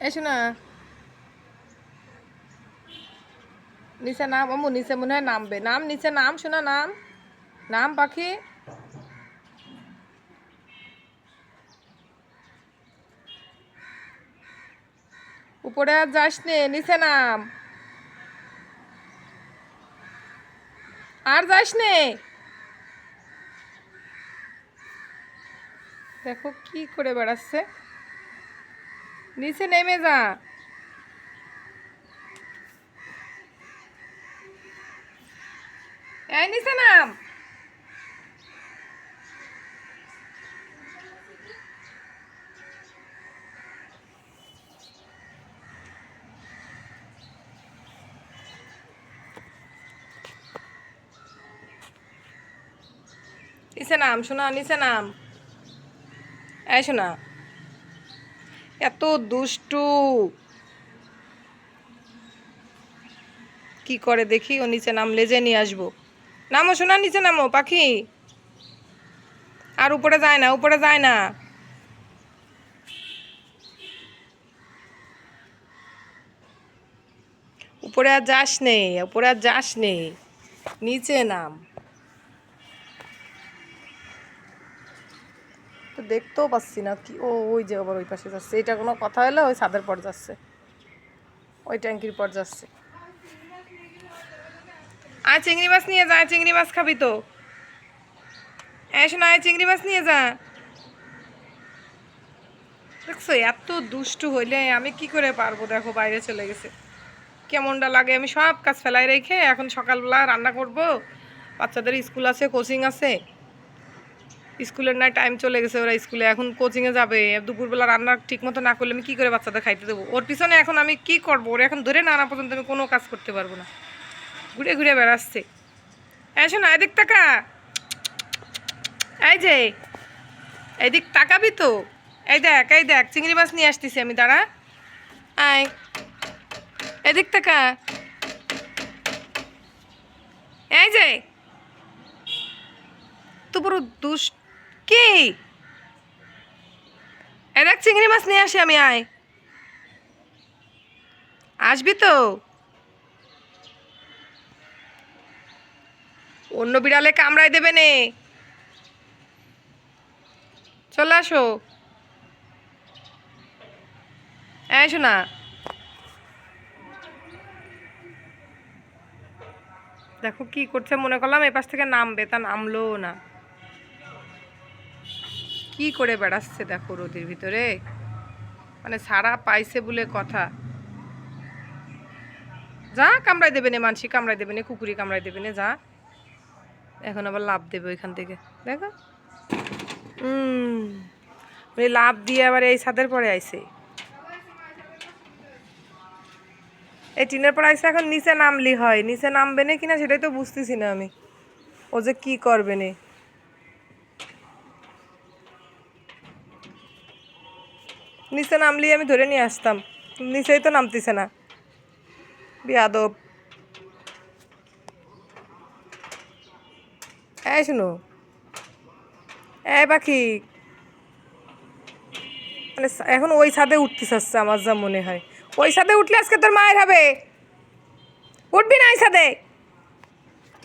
এসো না নিচে নাম অমু নিচে মনে হয় নামবে নাম নিচে নাম শোনা নাম নাম পাখি উপরে আর যাস নে নিচে নাম আর যাস নে দেখো কি করে বেড়াচ্ছে নিচে নেমে যা। এই নিচে নাম। নিচে নাম শোনা নিচে নাম। এই শোনা। এত দুষ্টু। কি করে দেখি? ও নিচে নামলে যে নিয়ে আসব। নামো শোনা নিচে নামো, পাখি। আর উপরে যায় না, উপরে যায় না। উপরে আর যাস নেই, উপরে আর যাস নেই। নিচে নাম। তো দেখতেও পাচ্ছি না কি, ও ওই যে আবার ওই পাশে যাচ্ছে। এটা কোনো কথা হলে ওই ছাদের পর যাচ্ছে। ওই ট্যাঙ্কির পর যাচ্ছে। আয় চিংড়ি মাছ নিয়ে যা চিংড়ি মাছ খাবি তো। এসো না আয় চিংড়ি মাছ নিয়ে যা। দেখছ, এত দুষ্টু হইলে আমি কি করে পারব? দেখো, বাইরে চলে গেছে। কেমনটা লাগে? আমি সব কাজ ফেলাই রেখে এখন সকালবেলা রান্না করব। বাচ্চাদের স্কুল আছে কোচিং আছে। স্কুলের নাই টাইম চলে গেছে ওরা স্কুলে। এখন কোচিংয়ে যাবে, দুপুরবেলা রান্না ঠিক মতো না করলে আমি কী করে বাচ্চাদের খাইতে দেবো? ওর পিছনে এখন আমি কি করব? ওর এখন ধরে না আনা পর্যন্ত আমি কোনো কাজ করতে পারব না। ঘুরে ঘুরে বেড়াচ্ছে। এসো না এদিক তাকা। এই যে, এদিক তাকাবি তো। এই দেখ এই দেখ, চিংড়ি মাছ নিয়ে আসতেছি আমি, দাঁড়া। আয়। এদিক তাকা। এই যে তো বড় দুষ কি? দেখ, চিংড়ি মাছ নিয়ে আসি আমি, আয়। আসবি তো? অন্য বিড়ালে কামড়াই দেবে নে। চলে আসো। এসো না দেখো কি করছে, মনে করলাম এপাশ থেকে নামবে, তা নামলো না। কি করে বেড়াচ্ছে দেখো রোদের ভিতরে? মানে সারা পাইছে বলে কথা। যা কামড়াই দেবে না মানসি কামড়াই দেবে না কুকুরি কামড়াই দেবে না, যা। এখন আবার লাভ দেবে ওইখান থেকে, দেখো। ওই লাভ দিয়ে আবার এই ছাদের পরে আইছে। এই টিনের পরে আইসে এখন নিচে নামলি হয়। নিচে নামবে না কিনা সেটাই তো বুঝতেছি না আমি। ও যে কি করবে না? নিচে নামলি আমি ধরে নিয়ে আসতাম। নিচেই তো নামতেছে না। বিয়াদব। এই শুনো। এই পাখি। মানে এখন ওই ছাদে উঠতে চাচ্ছে আমার যা মনে হয়। ওই ছাদে উঠলে আজকে তোর মায়ের হবে। উঠবি না এই ছাদে।